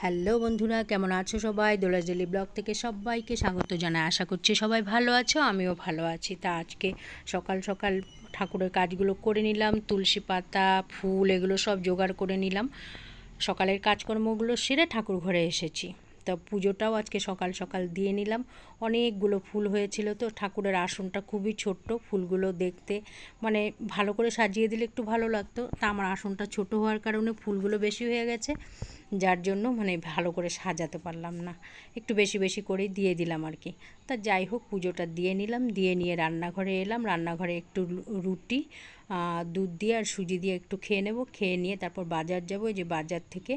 Hello বন্ধুরা, কেমন আছো সবাই? দোলাস ডেলি ব্লগ থেকে সবাইকে স্বাগত জানাই। আশা করছি সবাই ভালো আছো, আমিও ভালো আছি। তা আজকে সকাল সকাল ঠাকুরের কাজগুলো করে নিলাম, তুলসী পাতা, ফুল এগুলো সব জোগাড় করে নিলাম। সকালের কাজকর্মগুলো সেরে ঠাকুর ঘরে এসেছি। তা পুজোটাও আজকে সকাল সকাল দিয়ে নিলাম। অনেকগুলো ফুল হয়েছিল তো, ঠাকুরের আসনটা খুবই ছোট্ট ফুলগুলো দেখতে। মানে ভালো করে সাজিয়ে দিলে একটু ভালো লাগতো। তা আমার আসনটা ছোট হওয়ার কারণে ফুলগুলো বেশি হয়ে গেছে। যার জন্য মানে ভালো করে সাজাতে পারলাম না। একটু বেশি বেশি করেই দিয়ে দিলাম আর কি। তা যাই হোক, পুজোটা দিয়ে নিলাম, দিয়ে নিয়ে রান্নাঘরে এলাম। রান্নাঘরে একটু রুটি দুধ দিয়ে আর সুজি দিয়ে একটু খেয়ে নেব। খেয়ে নিয়ে তারপর বাজার যাব। যে বাজার থেকে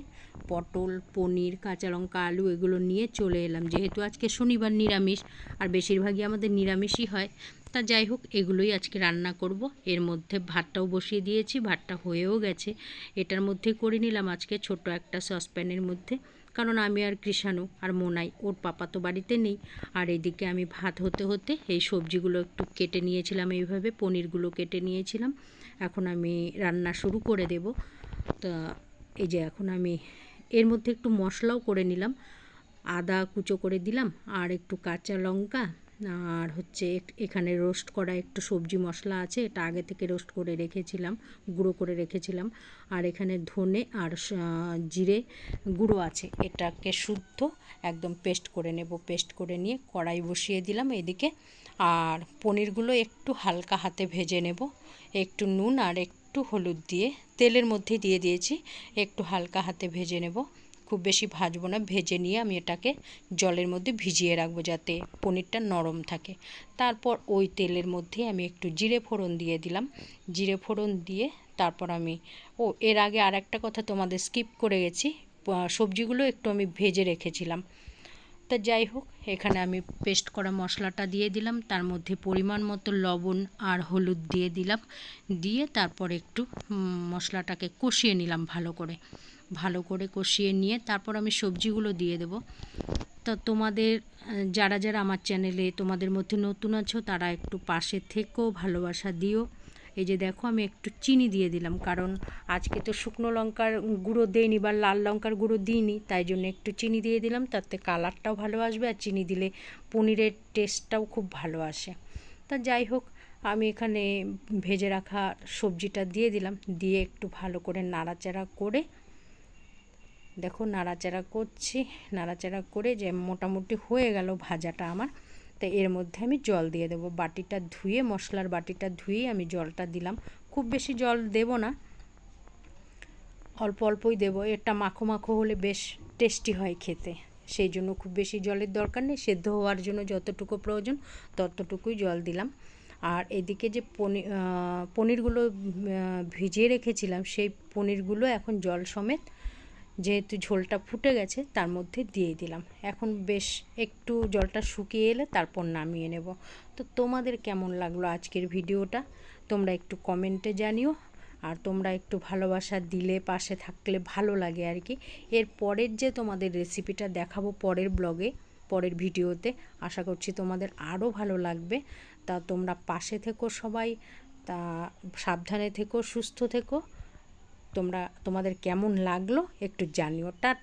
পটল, পনির, কাঁচা লঙ্কা, আলু এগুলো নিয়ে চলে এলাম। যেহেতু আজকে শনিবার নিরামিষ, আর বেশিরভাগই আমাদের নিরামিষই হয় তা যাই হোক, এগুলোই আজকে রান্না করব। এর মধ্যে ভাতটাও বসিয়ে দিয়েছি, ভাতটা হয়েও গেছে। এটার মধ্যে করে নিলাম আজকে ছোট একটা সসপ্যানের মধ্যে। কারণ আমি আর কৃষাণু আর মোনাই, ওর পাপা তো বাড়িতে নেই। আর এদিকে আমি ভাত হতে হতে এই সবজিগুলো একটু কেটে নিয়েছিলাম এইভাবে, পনিরগুলো কেটে নিয়েছিলাম। এখন আমি রান্না শুরু করে দেব। তা এই যে এখন আমি এর মধ্যে একটু মশলাও করে নিলাম। আদা কুচো করে দিলাম আর একটু কাঁচা লঙ্কা আর হচ্ছে এখানে রোস্ট করা একটু সবজি মশলা আছে, এটা আগে থেকে রোস্ট করে রেখেছিলাম, গুঁড়ো করে রেখেছিলাম। আর এখানে ধনে আর জিরে গুঁড়ো আছে, এটাকে শুদ্ধ একদম পেস্ট করে নেব। পেস্ট করে নিয়ে কড়াই বসিয়ে দিলাম এদিকে। আর পনিরগুলো একটু হালকা হাতে ভেজে নেব। একটু নুন আর একটু হলুদ দিয়ে, তেলের মধ্যে দিয়ে দিয়েছি, একটু হালকা হাতে ভেজে নেব। খুব বেশি ভাজবো না, ভেজে নিয়ে আমি এটাকে জলের মধ্যে ভিজিয়ে রাখব যাতে পনিরটা নরম থাকে। তারপর ওই তেলের মধ্যে আমি একটু জিরে ফোড়ন দিয়ে দিলাম। জিরে ফোড়ন দিয়ে তারপর আমি, ও, এর আগে আর একটা কথা তোমাদের স্কিপ করে গেছি সবজিগুলো একটু আমি ভেজে রেখেছিলাম। তা যাই হোক, এখানে আমি পেস্ট করা মশলাটা দিয়ে দিলাম। তার মধ্যে পরিমাণ মতো লবণ আর হলুদ দিয়ে দিলাম। দিয়ে তারপর একটু মশলাটাকে কষিয়ে নিলাম ভালো করে। ভালো করে কষিয়ে নিয়ে তারপর আমি সবজিগুলো দিয়ে দেব। তা তোমাদের, যারা যারা আমার চ্যানেলে তোমাদের মধ্যে নতুন আছো, তারা একটু পাশে থেকেও ভালোবাসা দিও। এই যে দেখো, আমি একটু চিনি দিয়ে দিলাম, কারণ আজকে তো শুকনো লঙ্কার গুঁড়ো দেয়নি বা লাল লঙ্কার গুঁড়ো দিইনি, তাই জন্য একটু চিনি দিয়ে দিলাম। তাতে কালারটাও ভালো আসবে, আর চিনি দিলে পনিরের টেস্টটাও খুব ভালো আসে। তা যাই হোক, আমি এখানে ভেজে রাখা সবজিটা দিয়ে দিলাম, দিয়ে একটু ভালো করে নাড়াচাড়া করে দেখো নাড়াচাড়া করছি, নাড়াচাড়া করে যে মোটামুটি হয়ে গেল ভাজাটা আমার, তো এর মধ্যে আমি জল দিয়ে দেবো। বাটিটা ধুয়ে, মশলার বাটিটা ধুয়ে আমি জলটা দিলাম। খুব বেশি জল দেব না, অল্প অল্পই দেবো। এটা মাখো মাখো হলে বেশ টেস্টি হয় খেতে। সেই জন্য খুব বেশি জলের দরকার নেই, সেদ্ধ হওয়ার জন্য যতটুকু প্রয়োজন ততটুকুই জল দিলাম। আর এদিকে যে পনির পনিরগুলো ভিজিয়ে রেখেছিলাম, সেই পনিরগুলো এখন জল সমেত যেহেতু ঝোলটা ফুটে গেছে, তার মধ্যে দিয়ে দিলাম। এখন বেশ একটু জলটা শুকিয়ে এলে তারপর নামিয়ে নেব। তো তোমাদের কেমন লাগল আজকের ভিডিওটা? তোমরা একটু কমেন্টে জানিও। আর তোমরা একটু ভালোবাসা দিলে, পাশে থাকলে ভালো লাগে আর কি। এর পরের যে তোমাদের রেসিপিটা দেখাবো পরের ব্লগে, পরের ভিডিওতে, আশা করছি তোমাদের আরও ভালো লাগবে। তা তোমরা পাশে থেকো সবাই, তা সাবধানে থেকো, সুস্থ থেকো। তোমরা তোমাদের কেমন লাগল একটু জানিও। টাটা।